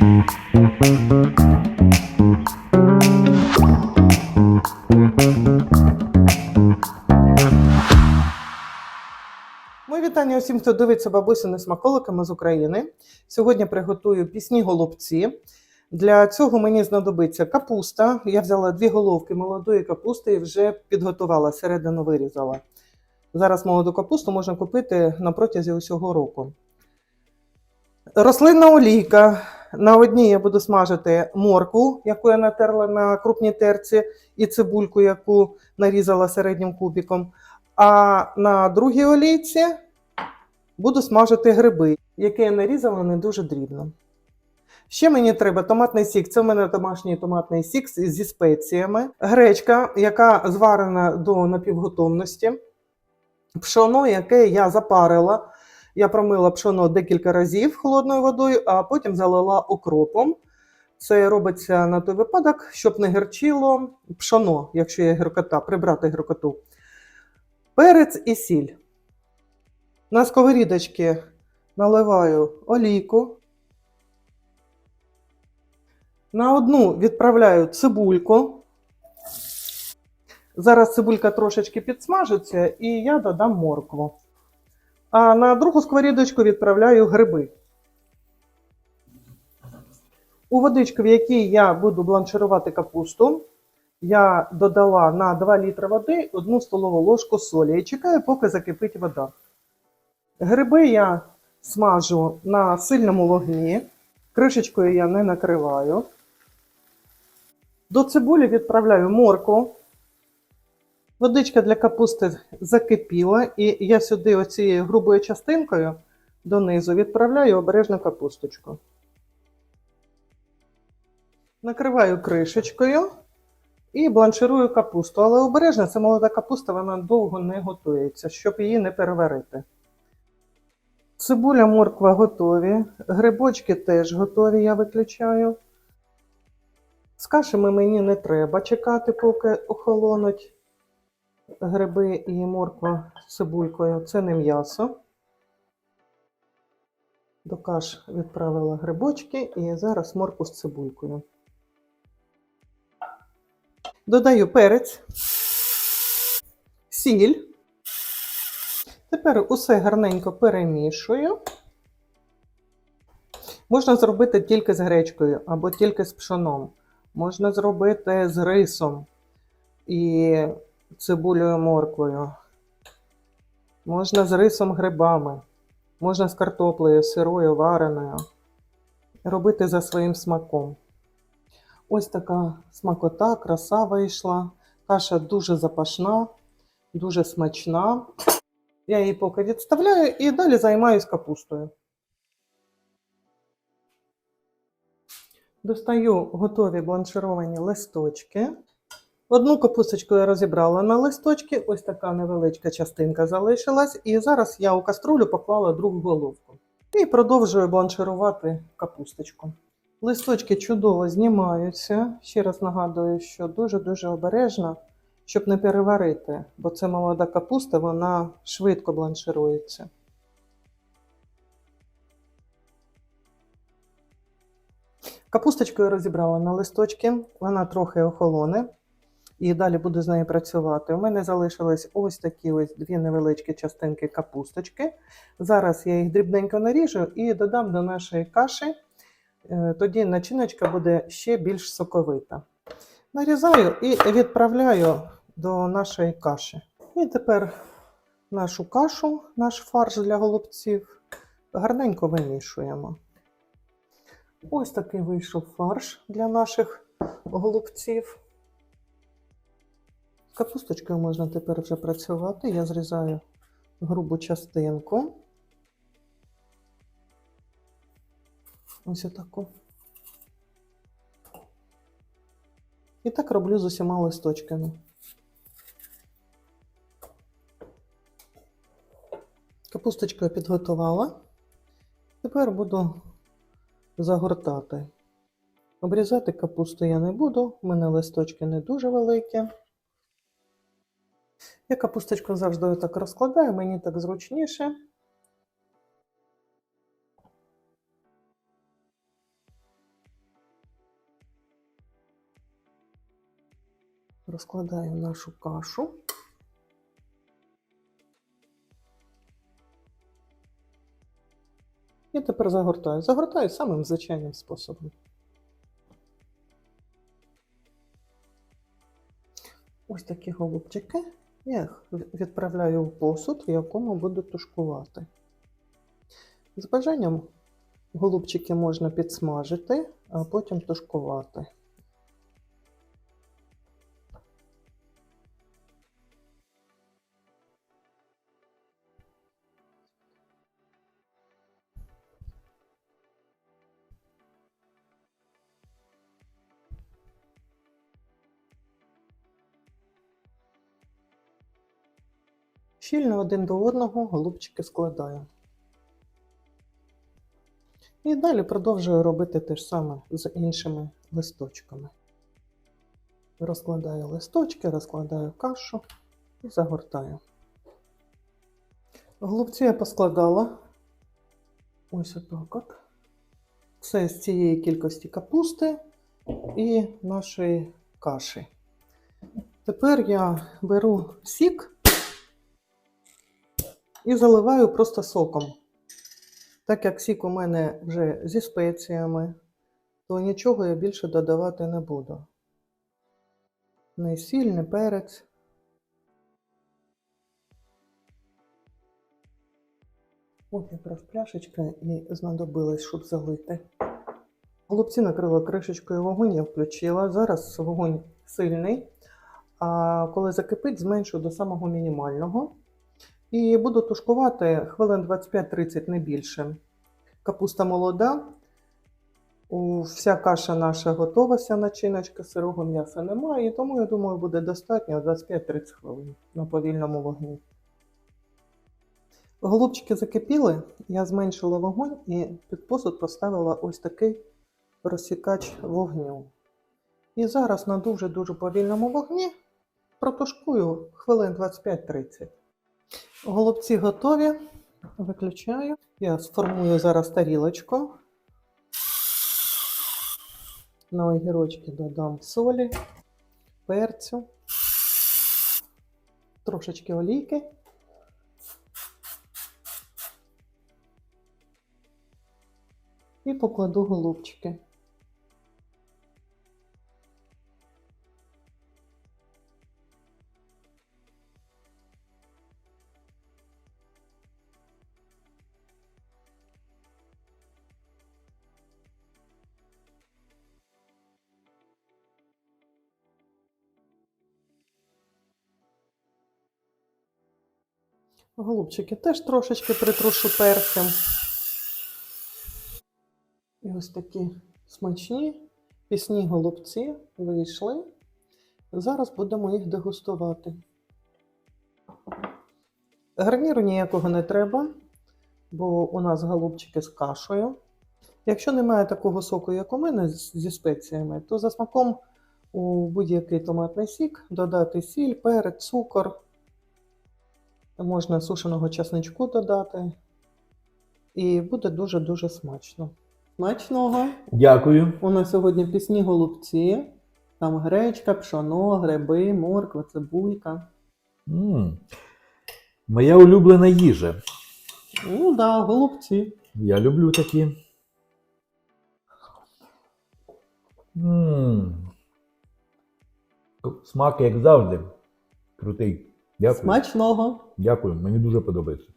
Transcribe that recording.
Мої вітання усім, хто дивиться бабусини смаколиками з України. Сьогодні приготую пісні голубці. Для цього мені знадобиться капуста. Я взяла дві головки молодої капусти і вже підготувала, середину вирізала. Зараз молоду капусту можна купити на протязі усього року. Рослинна олійка. На одній я буду смажити моркву, яку я натерла на крупній терці, і цибульку, яку нарізала середнім кубиком. А на другій олійці буду смажити гриби, які я нарізала не дуже дрібно. Ще мені треба томатний сік. Це в мене домашній томатний сік зі спеціями, гречка, яка зварена до напівготовності, пшоно, яке я запарила. Я промила пшоно декілька разів холодною водою, а потім залила окропом. Це робиться на той випадок, щоб не гірчило пшоно, якщо є гіркота, прибрати гіркоту. Перець і сіль. На сковорідочки наливаю олійку. На одну відправляю цибульку. Зараз цибулька трошечки підсмажиться і я додам моркву. А на другу сковорідочку відправляю гриби. У водичку, в якій я буду бланширувати капусту, я додала на 2 літри води 1 столову ложку солі і чекаю, поки закипить вода. Гриби я смажу на сильному вогні, кришечкою я не накриваю. До цибулі відправляю морку. Водичка для капусти закипіла, і я сюди оцією грубою частинкою донизу відправляю обережну капусточку. Накриваю кришечкою і бланширую капусту. Але обережно, це молода капуста, вона довго не готується, щоб її не переварити. Цибуля, морква готові. Грибочки теж готові, я виключаю. З кашами мені не треба чекати, поки охолонуть гриби і морква з цибулькою. Це не м'ясо. До каш відправила грибочки і зараз моркву з цибулькою. Додаю перець, сіль. Тепер усе гарненько перемішую. Можна зробити тільки з гречкою або тільки з пшоном. Можна зробити з рисом і цибулею морквою. Можна з рисом грибами. Можна з картоплею, сирою, вареною. Робити за своїм смаком. Ось така смакота, краса вийшла. Каша дуже запашна, дуже смачна. Я її поки відставляю і далі займаюсь капустою. Достаю готові бланшировані листочки. Одну капусточку я розібрала на листочки, ось така невеличка частинка залишилась. І зараз я у каструлю поклала другу головку. І продовжую бланширувати капусточку. Листочки чудово знімаються. Ще раз нагадую, що дуже-дуже обережно, щоб не переварити, бо це молода капуста, вона швидко бланширується. Капусточку я розібрала на листочки, вона трохи охолоне. І далі буду з нею працювати. У мене залишились ось такі ось дві невеличкі частинки капусточки. Зараз я їх дрібненько наріжу і додам до нашої каші. Е, Тоді начиночка буде ще більш соковита. Нарізаю і відправляю до нашої каші. І тепер нашу кашу, наш фарш для голубців, гарненько вимішуємо. Ось такий вийшов фарш для наших голубців. Капусточкою можна тепер вже працювати. Я зрізаю грубу частинку. Ось отаку. І так роблю з усіма листочками. Капусточку я підготувала. Тепер буду загортати. Обрізати капусту я не буду, у мене листочки не дуже великі. Я капусточку завжди так розкладаю, мені так зручніше. Розкладаю нашу кашу. І тепер загортаю. Загортаю самим звичайним способом. Ось такі голубчики. Я відправляю в посуд, в якому буду тушкувати. З бажанням голубчики можна підсмажити, а потім тушкувати. Щільно один до одного голубчики складаю. І далі продовжую робити те ж саме з іншими листочками. Розкладаю листочки, розкладаю кашу і загортаю. Голубці я поскладала ось отак от. Це з цієї кількості капусти і нашої каші. Тепер я беру сік і заливаю просто соком. Так як сік у мене вже зі спеціями, то нічого я більше додавати не буду. Не сіль, не перець. От якраз пляшечка і знадобилась, щоб залити. Голубці накрила кришечкою вогонь, я включила. Зараз вогонь сильний, а коли закипить, зменшу до самого мінімального. І буду тушкувати хвилин 25-30 не більше. Капуста молода. Вся каша наша готова, вся начиночка, сирого м'яса немає, і тому, я думаю, буде достатньо 25-30 хвилин на повільному вогні. Голубчики закипіли, я зменшила вогонь і під посуд поставила ось такий розсікач вогню. І зараз на дуже-дуже повільному вогні протушкую хвилин 25-30. Голубці готові. Виключаю. Я сформую зараз тарілочку. На огірочки додам солі, перцю, трошечки олійки. І покладу голубчики. Голубчики теж трошечки притрушу перцем. І ось такі смачні пісні голубці вийшли. Зараз будемо їх дегустувати. Гарніру ніякого не треба, бо у нас голубчики з кашею. Якщо немає такого соку, як у мене зі спеціями, то за смаком у будь-який томатний сік додати сіль, перець, цукор. Можна сушеного часничку додати. І буде дуже-дуже смачно. Смачного! Дякую. У нас сьогодні пісні голубці. Там гречка, пшоно, гриби, морква, цибулька. м Моя улюблена їжа. Ну да, голубці. Я люблю такі. м Смак, як завжди. Крутий. Дякую. Смачного. Дякую. Мені дуже подобається.